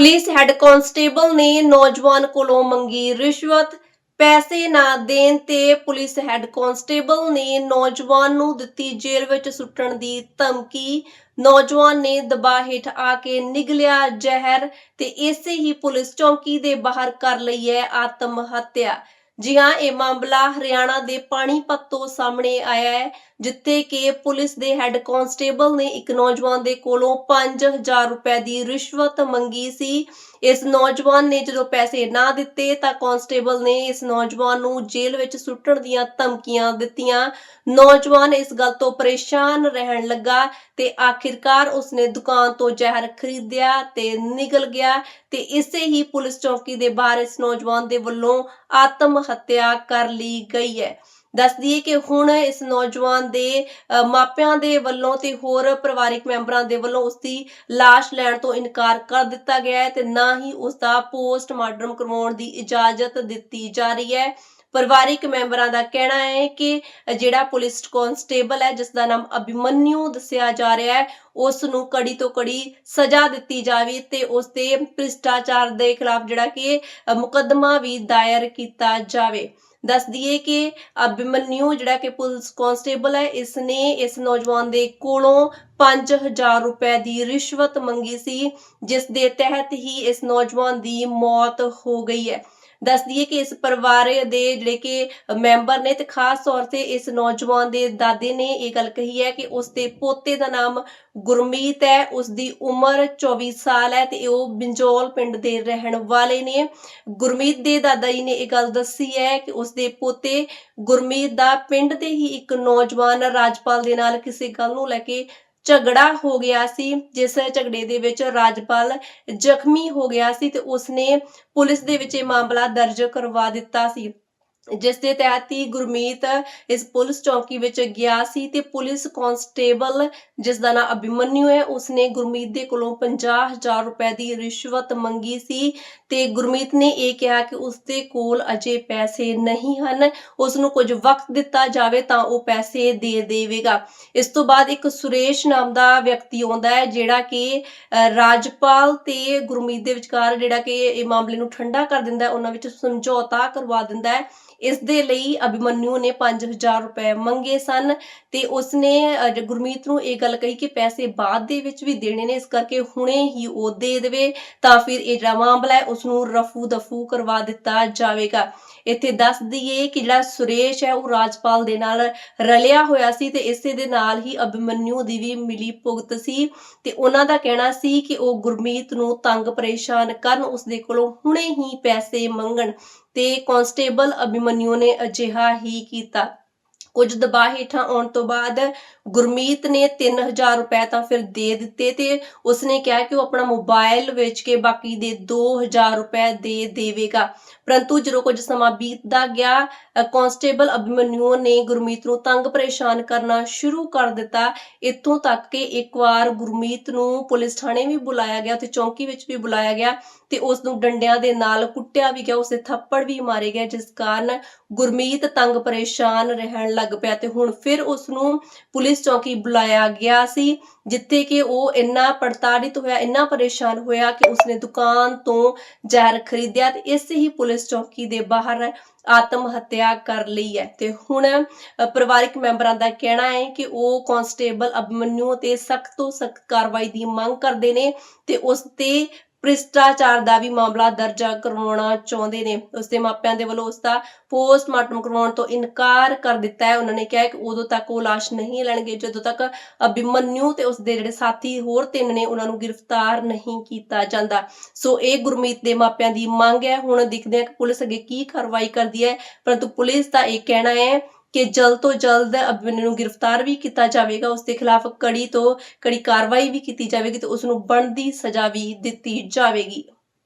Police head constable ਨੇ ਨੌਜਵਾਨ ਕੋਲੋਂ ਮੰਗੀ ਰਿਸ਼ਵਤ। ਪੈਸੇ ਨਾ ਦੇਣ ਤੇ ਪੁਲਿਸ ਹੈੱਡ ਕਾਂਸਟੇਬਲ ਨੇ ਨੌਜਵਾਨ ਨੂੰ ਦਿੱਤੀ ਜੇਲ੍ਹ ਵਿੱਚ ਸੁੱਟਣ ਦੀ ਧਮਕੀ। ਨੌਜਵਾਨ ਨੇ ਦਬਾਅ ਹੇਠ ਆ ਕੇ ਨਿਗਲਿਆ ਜ਼ਹਿਰ ਤੇ ਇਸੇ ਹੀ ਪੁਲਿਸ ਚੌਂਕੀ ਦੇ ਬਾਹਰ ਕਰ ਲਈ ਹੈ ਆਤਮ ਹੱਤਿਆ। ਜੀ ਹਾਂ ਇਹ ਮਾਮਲਾ ਹਰਿਆਣਾ ਦੇ ਪਾਣੀਪਤ ਤੋਂ ਸਾਹਮਣੇ ਆਇਆ ਹੈ। ਜਿੱਥੇ ਕਿ ਪੁਲਿਸ ਦੇ ਹੈੱਡ ਕਾਂਸਟੇਬਲ ਨੇ ਇੱਕ ਨੌਜਵਾਨ ਦੇ ਕੋਲੋਂ 5000 ਰੁਪਏ ਦੀ ਰਿਸ਼ਵਤ ਮੰਗੀ ਸੀ। ਇਸ ਨੌਜਵਾਨ ਨੇ ਜਦੋਂ ਪੈਸੇ ਨਾ ਦਿੱਤੇ ਤਾਂ ਕਾਂਸਟੇਬਲ ਨੇ ਇਸ ਨੌਜਵਾਨ ਨੂੰ ਜੇਲ੍ਹ ਵਿੱਚ ਸੁੱਟਣ ਦੀਆਂ ਧਮਕੀਆਂ ਦਿੱਤੀਆਂ। ਨੌਜਵਾਨ ਇਸ ਗੱਲ ਤੋਂ ਪਰੇਸ਼ਾਨ ਰਹਿਣ ਲੱਗਾ ਤੇ ਆਖਿਰਕਾਰ ਉਸਨੇ ਦੁਕਾਨ ਤੋਂ ਜ਼ਹਿਰ ਖਰੀਦਿਆ ਤੇ ਨਿਕਲ ਗਿਆ ਤੇ ਇਸੇ ਹੀ ਪੁਲਿਸ ਚੌਕੀ ਦੇ ਬਾਹਰ ਇਸ ਨੌਜਵਾਨ ਦੇ ਵੱਲੋਂ ਆਤਮ ਹੱਤਿਆ ਕਰ ਲਈ ਗਈ ਹੈ। ਦੱਸ ਦਈਏ ਕਿ ਹੁਣ ਇਸ ਨੌਜਵਾਨ ਦੇ ਮਾਪਿਆਂ ਦੇ ਵੱਲੋਂ ਤੇ ਹੋਰ ਪਰਿਵਾਰਿਕ ਮੈਂਬਰਾਂ ਦੇ ਵੱਲੋਂ ਉਸ ਦੀ ਲਾਸ਼ ਲੈਣ ਤੋਂ ਇਨਕਾਰ ਕਰ ਦਿੱਤਾ ਗਿਆ ਹੈ ਤੇ ਨਾ ਹੀ ਉਸ ਦਾ ਪੋਸਟਮਾਰਟਮ ਕਰਵਾਉਣ ਦੀ ਇਜਾਜ਼ਤ ਦਿੱਤੀ ਜਾ ਰਹੀ ਹੈ। ਪਰਿਵਾਰਿਕ ਮੈਂਬਰਾਂ ਦਾ ਕਹਿਣਾ ਹੈ ਕਿ ਜਿਹੜਾ ਪੁਲਿਸ ਕਾਂਸਟੇਬਲ ਹੈ, ਜਿਸ ਦਾ ਨਾਮ ਅਭਿਮਨਿਊ ਦੱਸਿਆ ਜਾ ਰਿਹਾ ਹੈ, ਉਸ ਨੂੰ ਕੜੀ ਤੋਂ ਕੜੀ ਸਜ਼ਾ ਦਿੱਤੀ ਜਾਵੇ ਤੇ ਉਸ ਤੇ ਭ੍ਰਿਸ਼ਟਾਚਾਰ ਦੇ ਖਿਲਾਫ ਜਿਹੜਾ ਕਿ ਮੁਕੱਦਮਾ ਵੀ ਦਾਇਰ ਕੀਤਾ ਜਾਵੇ। ਦੱਸ ਦਈਏ ਕਿ ਅਭਿਮਨਿਊ ਜਿਹੜਾ ਕਿ ਪੁਲਿਸ ਕਾਂਸਟੇਬਲ ਹੈ ਇਸ ਨੇ ਇਸ ਨੌਜਵਾਨ ਦੇ ਕੋਲੋਂ 5000 ਰੁਪਏ ਦੀ ਰਿਸ਼ਵਤ ਮੰਗੀ ਸੀ, ਜਿਸ ਦੇ ਤਹਿਤ ਹੀ ਇਸ ਨੌਜਵਾਨ ਦੀ ਮੌਤ ਹੋ ਗਈ ਹੈ। ਦੱਸ ਦਈਏ ਕਿ ਇਸ ਪਰਿਵਾਰ ਦੇ ਜਿਹੜੇ ਕਿ ਮੈਂਬਰ ਨੇ ਤੇ ਖਾਸ ਤੌਰ ਤੇ ਇਸ ਨੌਜਵਾਨ ਦੇ ਦਾਦੇ ਨੇ ਇਹ ਗੱਲ ਕਹੀ ਹੈ ਕਿ ਉਸ ਦੇ ਪੋਤੇ ਦਾ ਨਾਮ ਗੁਰਮੀਤ ਹੈ, ਉਸ ਦੀ ਉਮਰ 24 ਸਾਲ ਹੈ ਤੇ ਉਹ ਬਿੰਜੋਲ ਪਿੰਡ ਦੇ ਰਹਿਣ ਵਾਲੇ ਨੇ। ਗੁਰਮੀਤ ਦੇ ਦਾਦਾ ਜੀ ਨੇ ਇਹ ਗੱਲ ਦੱਸੀ ਹੈ ਕਿ ਉਸ ਦੇ ਪੋਤੇ ਗੁਰਮੀਤ ਦਾ ਪਿੰਡ ਦੇ ਹੀ ਇੱਕ ਨੌਜਵਾਨ ਰਾਜਪਾਲ ਦੇ ਨਾਲ ਕਿਸੇ ਗੱਲ ਨੂੰ ਲੈ ਕੇ ਝਗੜਾ ਹੋ ਗਿਆ ਸੀ, ਜਿਸ ਝਗੜੇ ਦੇ ਵਿੱਚ ਰਾਜਪਾਲ ਜ਼ਖਮੀ ਹੋ ਗਿਆ ਸੀ ਤੇ ਉਸਨੇ ਪੁਲਿਸ ਦੇ ਵਿੱਚ ਇਹ ਮਾਮਲਾ ਦਰਜ ਕਰਵਾ ਦਿੱਤਾ ਸੀ। ਜਿਸ ਦੇ ਤਹਿਤ ਹੀ ਗੁਰਮੀਤ ਇਸ ਪੁਲਿਸ ਚੌਕੀ ਵਿੱਚ ਗਿਆ ਸੀ ਤੇ ਪੁਲਿਸ ਕਾਂਸਟੇਬਲ ਜਿਸ ਦਾ ਨਾਮ ਅਭਿਮਨਿਊ ਹੈ, ਉਸਨੇ ਗੁਰਮੀਤ ਦੇ ਕੋਲੋਂ 50000 ਰੁਪਏ ਦੀ ਰਿਸ਼ਵਤ ਮੰਗੀ ਸੀ ਤੇ ਗੁਰਮੀਤ ਨੇ ਇਹ ਕਿਹਾ ਕਿ ਉਸ ਕੋਲ ਅਜੇ ਪੈਸੇ ਨਹੀਂ ਹਨ ਉਸ ਨੂੰ ਕੁਝ ਵਕਤ ਦਿੱਤਾ ਜਾਵੇ ਤਾਂ ਉਹ ਪੈਸੇ ਦੇ ਦੇਵੇਗਾ। ਇਸ ਤੋਂ ਬਾਅਦ ਇੱਕ ਸੁਰੇਸ਼ ਨਾਮ ਦਾ ਵਿਅਕਤੀ ਆਉਂਦਾ ਹੈ, ਜਿਹੜਾ ਕਿ ਰਾਜਪਾਲ ਤੇ ਗੁਰਮੀਤ ਦੇ ਵਿਚਕਾਰ ਜਿਹੜਾ ਕਿ ਇਹ ਮਾਮਲੇ ਨੂੰ ਠੰਡਾ ਕਰ ਦਿੰਦਾ ਹੈ, ਉਹਨਾਂ ਵਿੱਚ ਸਮਝੌਤਾ ਕਰਵਾ ਦਿੰਦਾ ਹੈ। ਇਸ ਦੇ ਲਈ ਅਭਿਮਨਿਊ ਨੇ 5000 ਰੁਪਏ ਮੰਗੇ ਸਨ ਤੇ ਉਸਨੇ ਗੁਰਮੀਤ ਨੂੰ ਇਹ ਗੱਲ ਕਹੀ ਕਿ ਪੈਸੇ ਬਾਅਦ ਦੇ ਵਿੱਚ ਵੀ ਦੇਣੇ ਨੇ, ਇਸ ਕਰਕੇ ਹੁਣੇ ਹੀ ਉਹ ਦੇ ਦੇਵੇ ਤਾਂ ਫਿਰ ਇਹ ਜਿਹੜਾ ਮਾਮਲਾ ਹੈ ਉਸ ਨੂੰ ਰਫੂ ਦਫੂ ਕਰਵਾ ਦਿੱਤਾ ਜਾਵੇਗਾ। ਇੱਥੇ ਦੱਸ ਦਈਏ ਕਿ ਜਿਹੜਾ ਸੁਰੇਸ਼ ਹੈ, ਉਹ ਰਾਜਪਾਲ ਦੇ ਨਾਲ ਰਲਿਆ ਹੋਇਆ ਸੀ ਤੇ ਇਸੇ ਦੇ ਨਾਲ ਹੀ ਅਭਿਮਨਿਊ ਦੀ ਵੀ ਮਿਲੀ ਭੁਗਤ ਸੀ ਤੇ ਉਹਨਾਂ ਦਾ ਕਹਿਣਾ ਸੀ ਕਿ ਉਹ ਗੁਰਮੀਤ ਨੂੰ ਤੰਗ ਪਰੇਸ਼ਾਨ ਕਰਨ ਉਸ ਦੇ ਕੋਲੋਂ ਹੁਣੇ ਹੀ ਪੈਸੇ ਮੰਗਣ। ਤੇ ਕਾਂਸਟੇਬਲ ਅਭਿਮਨਿਊ ਨੇ ਅਜਿਹਾ ਹੀ ਕੀਤਾ। ਕੁਝ ਦਬਾਅ ਹੇਠਾਂ ਆਉਣ ਤੋਂ ਬਾਅਦ ਗੁਰਮੀਤ ਨੇ 3000 ਰੁਪਏ ਤਾਂ ਫਿਰ ਦੇ ਦਿੱਤੇ ਤੇ ਉਸਨੇ ਕਿਹਾ ਕਿ ਉਹ ਆਪਣਾ ਮੋਬਾਈਲ ਵੇਚ ਕੇ ਬਾਕੀ ਦੇ 2000 ਰੁਪਏ ਦੇ ਦੇਵੇਗਾ। ਪਰੰਤੂ ਜਦੋਂ ਕੁਝ ਸਮਾਂ ਬੀਤਦਾ ਗਿਆ ਕਾਂਸਟੇਬਲ ਅਭਿਮਨਿਊ ਨੇ ਗੁਰਮੀਤ ਨੂੰ ਤੰਗ ਪਰੇਸ਼ਾਨ ਕਰਨਾ ਸ਼ੁਰੂ ਕਰ ਦਿੱਤਾ। ਇੱਥੋਂ ਤੱਕ ਕਿ ਇੱਕ ਵਾਰ ਗੁਰਮੀਤ ਨੂੰ ਪੁਲਿਸ ਥਾਣੇ ਵੀ ਬੁਲਾਇਆ ਗਿਆ ਤੇ ਚੌਂਕੀ ਵਿੱਚ ਵੀ ਬੁਲਾਇਆ ਗਿਆ ਤੇ ਉਸ ਨੂੰ ਡੰਡਿਆਂ ਦੇ ਨਾਲ ਕੁੱਟਿਆ ਵੀ ਗਿਆ। ਉਸੇ ਥੱਪੜ ਵੀ ਮਾਰੇ ਗਏ, ਜਿਸ ਕਾਰਨ ਗੁਰਮੀਤ ਤੰਗ ਪਰੇਸ਼ਾਨ ਰਹਿਣ ਲੱਗ ਪਿਆ ਤੇ ਹੁਣ ਫਿਰ ਉਸ ਨੂੰ ਪੁਲਿਸ ਚੌਕੀ ਬੁਲਾਇਆ ਗਿਆ ਸੀ, ਜਿੱਥੇ ਕਿ ਉਹ ਇੰਨਾ ਪੜਤਾੜਿਤ ਹੋਇਆ, ਇੰਨਾ ਪਰੇਸ਼ਾਨ ਹੋਇਆ ਕਿ ਉਸਨੇ ਦੁਕਾਨ ਤੋਂ ਜ਼ਹਿਰ ਖਰੀਦਿਆ ਤੇ ਇਸੇ ਹੀ ਪੁਲਿਸ ਚੌਕੀ ਦੇ ਬਾਹਰ ਆਤਮ ਹੱਤਿਆ ਕਰ ਲਈ ਹੈ। ਤੇ ਹੁਣ ਪਰਿਵਾਰਕ ਮੈਂਬਰਾਂ ਦਾ ਕਹਿਣਾ ਹੈ ਕਿ ਉਹ ਕਾਂਸਟੇਬਲ ਅਭਿਮਨਿਊ ਤੇ ਸਖਤ ਤੋਂ ਸਖਤ ਕਾਰਵਾਈ ਦੀ ਮੰਗ ਕਰਦੇ ਨੇ ਤੇ ਉਸ ਤੇ ਭ੍ਰਿਸ਼ਟਾਚਾਰ ਦਾ ਵੀ ਮਾਮਲਾ ਦਰਜ ਕਰਵਾਉਣਾ ਚਾਹੁੰਦੇ ਨੇ। ਉਸ ਦੇ ਮਾਪਿਆਂ ਦੇ ਵੱਲੋਂ ਉਸ ਦਾ ਪੋਸਟਮਾਰਟਮ ਕਰਵਾਉਣ ਤੋਂ ਇਨਕਾਰ ਕਰ ਦਿੱਤਾ ਹੈ। ਉਹਨਾਂ ਨੇ ਕਿਹਾ ਕਿ ਉਦੋਂ ਤੱਕ ਉਹ ਲਾਸ਼ ਨਹੀਂ ਲੈਣਗੇ। ਜਦੋਂ ਤੱਕ ਅਭਿਮਨਿਊ ਤੇ ਉਸ ਦੇ ਜਿਹੜੇ ਸਾਥੀ ਹੋਰ ਤਿੰਨ ਨੇ, ਉਹਨਾਂ ਨੂੰ ਗ੍ਰਿਫਤਾਰ ਨਹੀਂ ਕੀਤਾ ਜਾਂਦਾ। ਸੋ ਇਹ ਗੁਰਮੀਤ ਦੇ ਮਾਪਿਆਂ ਦੀ ਮੰਗ ਹੈ। ਹੁਣ ਦੇਖਦੇ ਹਾਂ ਕਿ ਪੁਲਿਸ ਅੱਗੇ ਕੀ ਕਾਰਵਾਈ ਕਰਦੀ ਹੈ। ਪਰੰਤੂ ਪੁਲਿਸ ਦਾ ਇਹ ਕਹਿਣਾ ਹੈ ਕਿ ਜਲਦ ਤੋਂ ਜਲਦ ਅਭਿਮਨਿਊ ਨੂੰ ਗ੍ਰਿਫਤਾਰ ਵੀ ਕੀਤਾ ਜਾਵੇਗਾ, ਉਸ ਦੇ ਖਿਲਾਫ ਕੜੀ ਤੋਂ ਕੜੀ ਕਾਰਵਾਈ ਵੀ ਕੀਤੀ ਜਾਵੇਗੀ ਤੇ ਉਸ ਨੂੰ ਬਣਦੀ ਸਜ਼ਾ ਵੀ ਦਿੱਤੀ ਜਾਵੇਗੀ।